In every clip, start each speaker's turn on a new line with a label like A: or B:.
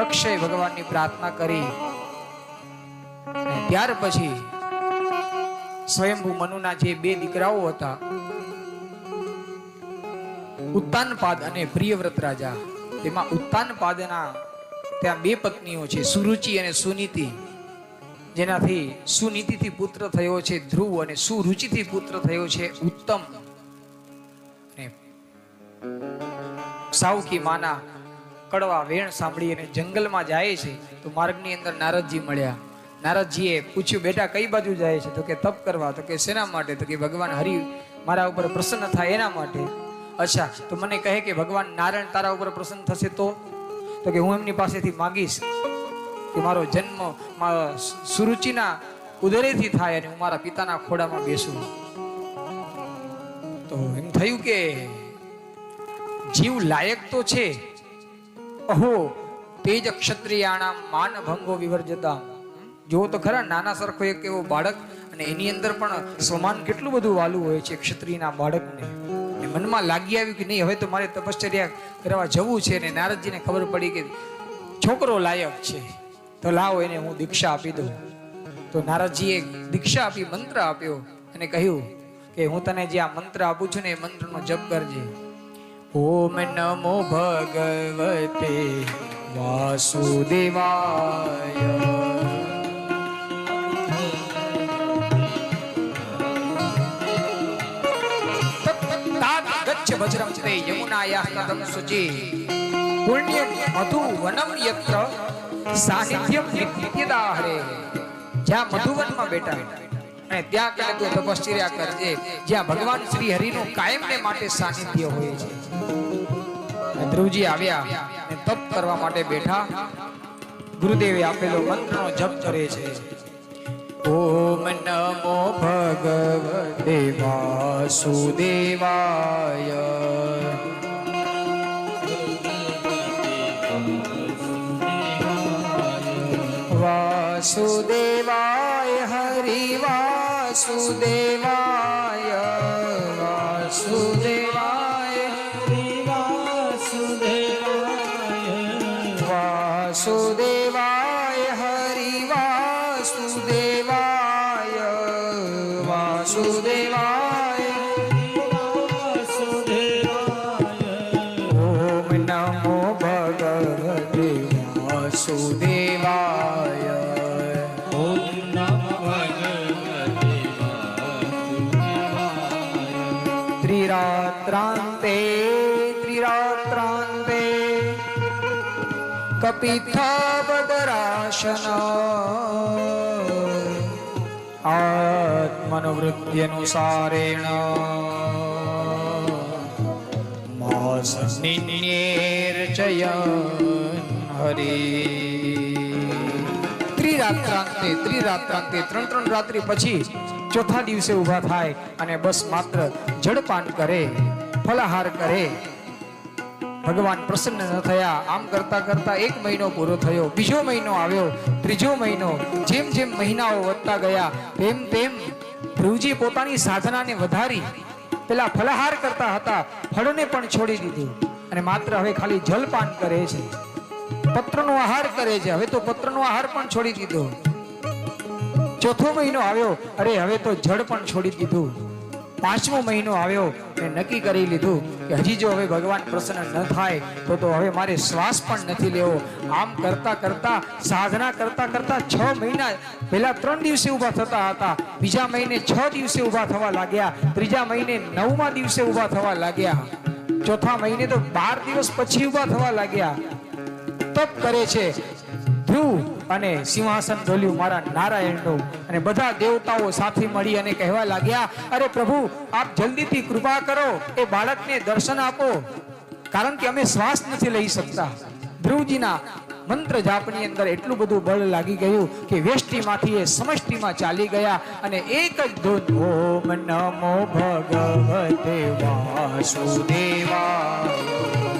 A: દક્ષે ભગવાનની પ્રાર્થના કરી. ત્યાર પછી સ્વયંભૂ મનુના જે બે દીકરાઓ હતા, ઉત્તાનપાદ અને પ્રિયવ્રત રાજા, તેમાં ઉત્તાનપાદના ત્યાં બે પત્નીઓ છે, સુરુચિ અને સુનીતિ. જેનાથી સુનીતિથી પુત્ર થયો છે ધ્રુવ અને સુરુચિથી પુત્ર થયો છે ઉત્તમ. સાવકી માના કડવા વેણ સાંભળી અને જંગલમાં જાય છે, તો માર્ગની અંદર નારદજી મળ્યા. નારદજીએ પૂછ્યું, બેટા, કઈ બાજુ જાય છે? તો કે, તપ કરવા. તો કે, શેના માટે? તો કે, ભગવાન હરિ મારા ઉપર પ્રસન્ન થાય એના માટે. અચ્છા, તો મને કહે કે, ભગવાન નારાયણ તારા ઉપર પ્રસન્ન થશે તો? તો કે, હું એમની પાસેથી માગીશ કે, મારો જન્મ સુરુચિના ઉદરેથી થાય અને હું મારા પિતાના ખોડામાં બેસું. તો એમ થયું કે, જીવ લાયક તો છે અહો તેજ ક્ષત્રિયાણા માન ભંગો વિવર્જતા જો તો ખરા નાના સરખો એક એવો બાળક અને એની અંદર પણ સમાન કેટલું બધું વાલું હોય છે ક્ષત્રિયના બાળકને મનમાં લાગી આવ્યું કે નહીં હવે તો મારે તપશ્ચર્યા કરવા જવું છે અને નારદજીને ખબર પડી કે છોકરો લાયક છે તો લાવો એને હું દીક્ષા આપી દઉં તો નારદજીએ દીક્ષા આપી મંત્ર આપ્યો અને કહ્યું કે હું તને જે આ મંત્ર આપું છું ને એ મંત્રનો જપ કરજે ઓમ નમો ભગવતે વાસુદેવાય. વજ્રમ તે યમુનાયા તદમ સુચિ પુણ્યમ મધુ વનમ યત્ર સાનિધ્યમ નિત્યદા હરે જ્યાં મધુવનમાં બેઠા. અને ત્યાં કને તું તપશ્ચર્યા કરજે. જ્યાં ભગવાન શ્રી હરિનું કાયમને માટે સાનિધ્ય હોય છે. ધ્રુવજી આવ્યા તપ કરવા માટે બેઠા. ગુરુદેવે આપેલો મંત્રનો જપ કરે છે. ઓમ નમો ભગવતે વાસુદેવાય. વાસુદેવાય હરિ વાસુદેવાય કપિથબદરાશન આત્મનવૃત્યનુસારેણ માસ નિન્યેર્ચયન હરે ત્રિરાત્રાંતે ત્રિરાત્રાંતે ત્રણ ત્રણ રાત્રિ પછી ચોથા દિવસે ઊભા થાય અને બસ માત્ર જળપાન કરે, ફલાહાર કરે ભગવાન પ્રસન્ન ન થયા. આમ કરતા કરતા એક મહિનો પૂરો થયો, બીજો મહિનો આવ્યો, ત્રીજો મહિનો, જેમ જેમ મહિનાઓ વધતા ગયા, તેમ તેમ ધ્રુવજી પોતાની સાધનાને વધારી, પેલા ફલાહાર કરતા હતા, ફળને પણ છોડી દીધું. અને માત્ર હવે ખાલી જલપાન કરે છે. પત્રનો આહાર કરે છે. હવે તો પત્રનો આહાર પણ છોડી દીધો. ચોથો મહિનો આવ્યો. અરે, હવે તો જળ પણ છોડી દીધું. પાંચમો મહિનો આવ્યો મેં નક્કી કરી લીધું કે હજી જો હવે ભગવાન પ્રસન્ન ન થાય, તો તો હવે મારે શ્વાસ પણ નથી લેવો. આમ કરતા કરતા, સાધના કરતા કરતા છ મહિના, પહેલા ત્રણ દિવસે ઊભા થતા હતા, બીજા મહિને છ દિવસે ઊભા થવા લાગ્યા, ત્રીજા મહિને નવમા દિવસે ઊભા થવા લાગ્યા. ચોથા મહિને તો બાર દિવસ પછી ઊભા થવા લાગ્યા. તપ કરે છે. ધ્રુવ અને સિંહાસન ઢોલ્યું મારા નારાયણનું. અને બધા દેવતાઓ સાથે મળી અને કહેવા લાગ્યા, અરે પ્રભુ, આપ જલ્દીથી કૃપા કરો, એ બાળકને દર્શન આપો. કારણ કે અમે શ્વાસ નથી લઈ શકતા. ધ્રુવજીના મંત્ર જાપની અંદર એટલું બધું બળ લાગી ગયું કે વેષ્ટિમાંથી એ સમષ્ટિમાં ચાલી ગયા અને એક જ ધૂન, ઓમ નમો ભગવતે વાસુદેવાય.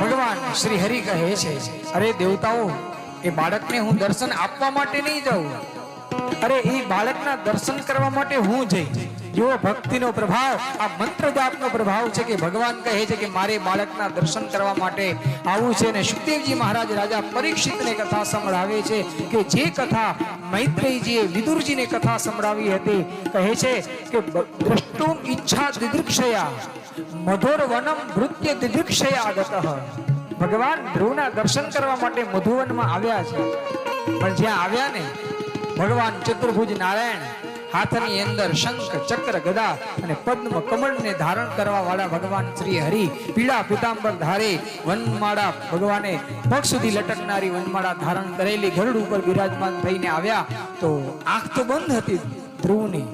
A: ભગવાન શ્રી હરિ કહે છે, અરે દેવતાઓ, એ બાળકને હું દર્શન આપવા માટે નહીં જાઉં. અરે, એ બાળકના દર્શન કરવા માટે હું જઈ જો ભક્તિનો પ્રભાવ, આ મંત્ર જાપનો પ્રભાવ છે કે ભગવાન કહે છે કે મારે બાળકના દર્શન કરવા માટે આવું છે અને સુખદેવજી મહારાજ રાજા પરીક્ષિતને કથા સંભળાવે છે કે જે કથા મૈત્રેયજીએ વિદુરજીને કથા સંભળાવી હતી, કહે છે કે દ્રષ્ટુમ ઈચ્છા દિદૃક્ષયા મધુર વનમ નૃત્ય દિદૃક્ષયા આગતઃ ભગવાન ધ્રુવના દર્શન કરવા માટે મધુવનમાં આવ્યા છે. પણ જ્યાં આવ્યા ને ભગવાન ચતુર્ભુજ નારાયણ હાથની અંદર શંખ, ચક્ર, ગદા અને પદ્મ કમળને ધારણ કરવા વાળા ભગવાન શ્રી હરિ પીળા પીતાંબર ધારે વનમાળા ભગવાને પગ સુધી લટકનારી વનમાળા ધારણ કરેલી ગરુડ ઉપર બિરાજમાન થઈને આવ્યા તો આંખ તો બંધ હતી ધ્રુવની.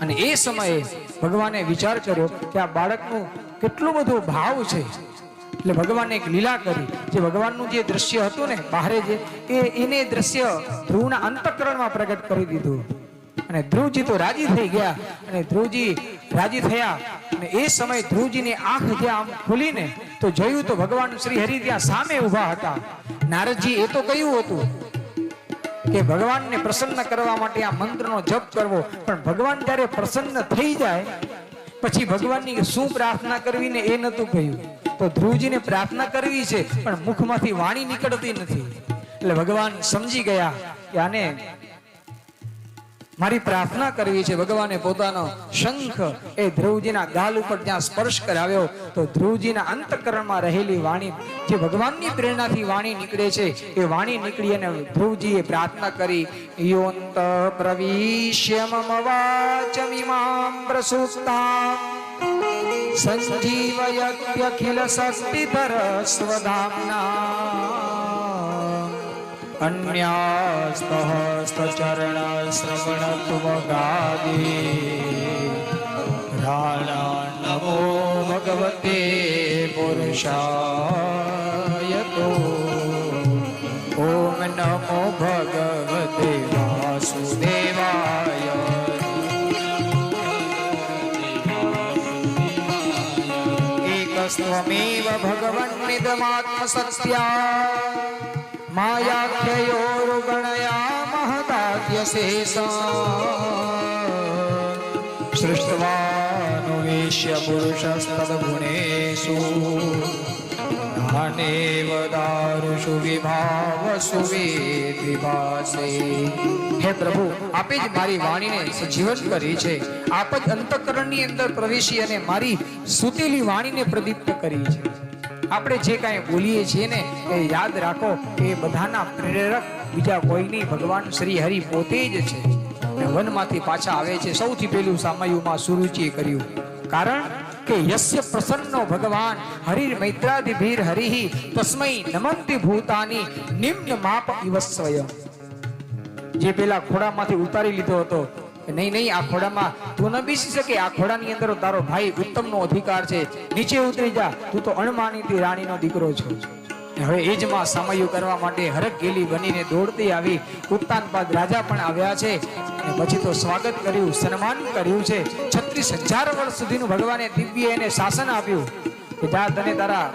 A: અને એ સમયે ભગવાને વિચાર કર્યો કે આ બાળકનું કેટલું બધો ભાવ છે. એટલે ભગવાને એક લીલા કરી, જે ભગવાનનું જે દ્રશ્ય હતું ને બહારે જે, એ એને દ્રશ્ય ધ્રુવના અંતકરણમાં પ્રગટ કરી દીધું. અને ધ્રુવજી તો રાજી થઈ ગયા, અને ધ્રુવજી રાજી થયા, અને એ સમયે ધ્રુવજીની આંખ જ્યાં ખુલીને, તો જોયું તો ભગવાન શ્રી હરિ ત્યાં સામે ઊભા હતા. નારદજી એ તો કહ્યું હતું કે ભગવાનને પ્રસન્ન કરવા માટે આ મંત્રનો જપ કરવો. પણ ભગવાન જ્યારે પ્રસન્ન થઈ જાય, પછી ભગવાનની શું પ્રાર્થના કરવી ને એ નતું કહ્યું. તો ધ્રુવજીને પ્રાર્થના કરવી છે, પણ મુખમાંથી વાણી નીકળતી નથી. એટલે ભગવાન સમજી ગયા કે આને મારી પ્રાર્થના કરવી છે. ભગવાને પોતાનો શંખ એ ધ્રુવજીના ગાલ ઉપર ત્યાં સ્પર્શ કરાવ્યો. તો ધ્રુવજીના અંતકરણમાં રહેલી વાણી, જે ભગવાનની પ્રેરણાથી વાણી નીકળે છે, એ વાણી નીકળી અને ધ્રુવજીએ પ્રાર્થના કરી યોંત પ્રવિશ્ય મમ વાચમિમામ પ્રસુપ્તામ. સંજીવયત્યખિલ શક્તિધર સ્વધામના અન્યાસ્તહસ્તચરણ શ્રવણત્વગાદી રાણા નમો ભગવતે પુરુષાય તો ઓમ નમો ભગવતે એકસ્ત્વમેવ ભગવન્નિદમાત્મસત્યા માયાખ્યયોરુગણયા મહદાદ્યશેષા સૃષ્ટવાનુવેશ્ય પુરુષસ્તદગુણેષુ જ્ઞાનેવ દારુષુ વિભાવસુ વેદ્વિભાસે હે પ્રભુ આપે જ મારી વાણીને સજીવન કરી છે આપ જ અંતઃકરણની અંદર પ્રવેશી અને મારી સૂતેલી વાણીને પ્રદીપ્ત કરી છે આપણે જે કાંઈ બોલીએ છીએ ને એ યાદ રાખો એ બધાના પ્રેરક બીજા કોઈ નહીં, ભગવાન શ્રી હરિ પોતે જ છે. વનમાંથી પાછા આવે છે. સૌથી પહેલું સામયુમાં સુરુચિએ કર્યું. કારણ કે યસ્ય પ્રસન્નો ભગવાન હરિ મૈત્રાદિ ભીર હરિ તસ્મૈ નમંતિ ભૂતાની નિમ્ન માપ ઇવ સ્વયં જે પેલા ખોડામાંથી ઉતારી લીધો હતો નહીં નહીં, આ ખોડામાં તું ન બેસી શકે, આ ખોડાની અંદર તારો ભાઈ ઉત્તમનો અધિકાર છે, નીચે ઉતરી જા, તું તો અણમાનીતી રાણીનો દીકરો છો. હવે એ જ માં સમયું કરવા માટે હરક ગેલી બનીને દોડતી આવી. ઉત્તાન બાદ રાજા પણ આવ્યા છે અને પછી તો સ્વાગત કર્યું, સન્માન કર્યું છે. છત્રીસ હજાર વર્ષ સુધીનું ભગવાને દિવ્ય એને શાસન આપ્યું કે જા તને તારા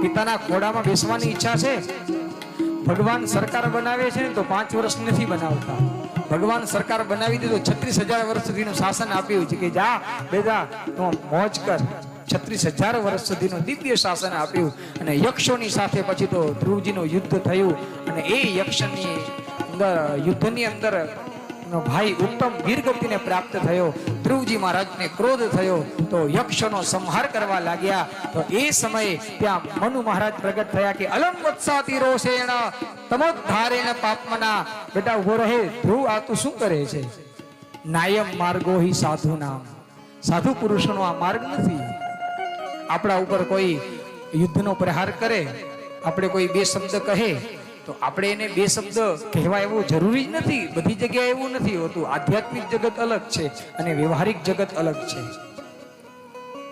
A: પિતાના ખોડામાં બેસવાની ઈચ્છા છે. ભગવાન સરકાર બનાવે છે ને તો પાંચ વર્ષ નથી બનાવતા. ભગવાન સરકાર બનાવી દીધું છત્રીસ હજાર વર્ષ સુધીનું શાસન આપ્યું છે કે જા બેટા તું મોજ કર. છત્રીસ હજાર વર્ષ સુધીનું દિવ્ય શાસન આપ્યું અને યક્ષોની સાથે પછી તો ધ્રુવજીનું યુદ્ધ થયું અને એ યક્ષની અંદર, યુદ્ધની અંદર ભાઈ ઉત્તમ વીરગતિને પ્રાપ્ત થયો. ધ્રુવજી મહારાજને ક્રોધ થયો તો યક્ષનો સંહાર કરવા લાગ્યા. તો એ સમયે ત્યાં મનુ મહારાજ પ્રગટ થયા કે અલમ વત્સાતી રોષેણ, તમોદ્ધારેણ પાપમના. બેટા ઊભો રહે. ધ્રુવ આ તું શું કરે છે? નાયમ માર્ગો હિ સાધુ નામ સાધુ પુરુષનો આ માર્ગ નથી. આપણા ઉપર કોઈ યુદ્ધનો પ્રહાર કરે, આપણે કોઈ બે શબ્દ કહે, તો આપણે એને બે શબ્દ કહેવા એવું જરૂરી જ નથી. બધી જગ્યાએ એવું નથી હોતું. આધ્યાત્મિક જગત અલગ છે અને વ્યવહારિક જગત અલગ છે.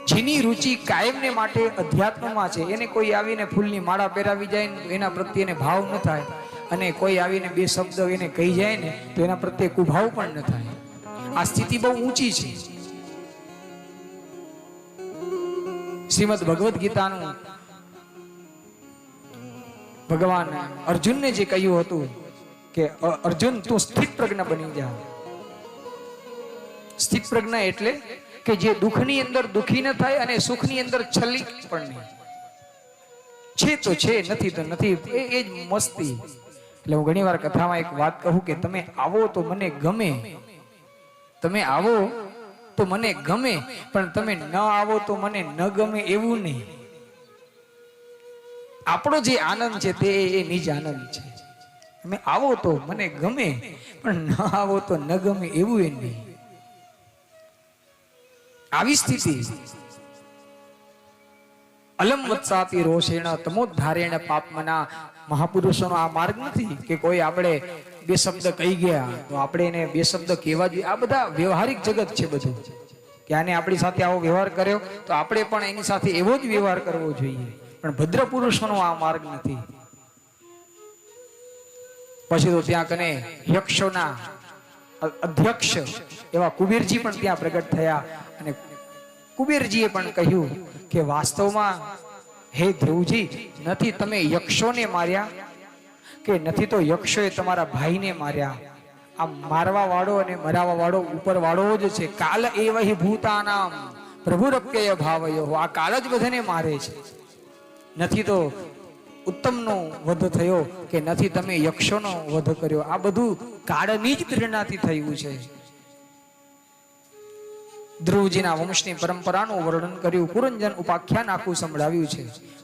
A: જેની રુચિ કાયમને માટે અધ્યાત્મમાં છે. એને કોઈ આવીને ફૂલની માળા પહેરાવી જાય ને એના પ્રત્યે એને ભાવ ન થાય. અને કોઈ આવીને બે શબ્દ એને કહી જાય ને તો એના પ્રત્યે કુભાવ પણ ન થાય. આ સ્થિતિ બહુ ઊંચી છે. શ્રીમદ ભગવદ્ ગીતાનું ભગવાન અર્જુનને જે કહ્યું હતું કે અર્જુન, તું સ્થિત પ્રજ્ઞ બની જા. સ્થિત પ્રજ્ઞ એટલે કે જે દુઃખની અંદર દુઃખી ન થાય અને સુખની અંદર છલી પણ નહીં. છે તો છે, નથી તો નથી. એ એ જ મસ્તી. એટલે હું ઘણી વાર કથામાં એક વાત કહું કે, તમે આવો તો મને ગમે. તમે આવો તો મને ગમે, પણ તમે ન આવો તો મને ન ગમે એવું નહીં. આપણો જે આનંદ છે તે એ નિજ આનંદ છે. તમે આવો તો મને ગમે, પણ ન આવો તો ન ગમે એવું એ નહીં. આવી સ્થિતિ. અલમ વત્સાતી રોષેણ તમોદ્ધારેણ પાપમના મહાપુરુષોનો આ માર્ગ નથી કે કોઈ આપણે બે શબ્દ કહી ગયા, તો આપણે એને બે શબ્દ કહેવા જોઈએ. આ બધા વ્યવહારિક જગત છે બધું. કે આને આપણી સાથે આવો વ્યવહાર કર્યો, તો આપણે પણ એની સાથે એવો જ વ્યવહાર કરવો જોઈએ. પણ ભદ્ર પુરુષોનો આ માર્ગ નથી. પછી તો ત્યાં કને યક્ષોના અધ્યક્ષ એવા કુબેરજી પણ ત્યાં પ્રગટ થયા. અને કુબેરજીએ પણ કહ્યું કે વાસ્તવમાં, હે ધ્રુવજી, નથી, તમે યક્ષોને માર્યા કે નથી તો યક્ષોએ તમારા ભાઈને માર્યા. આ મારવા વાળો અને મરાવા વાળો ઉપર વાળો જ છે. કાલ એવહી ભૂતાનામ. પ્રભુરપ્યય ભાવયો. આ કાલ જ બધાને મારે છે. નથી તો ઉત્તમનો વધ થયો કે નથી તમે યક્ષોનો વધ કર્યો. આ બધું કાળની જ પ્રેરણાથી થયું છે. ધ્રુવજીના વંશની પરંપરાનું વર્ણન કર્યું. પુરંજન ઉપાખ્યાન આખું સંભળાવ્યું છે.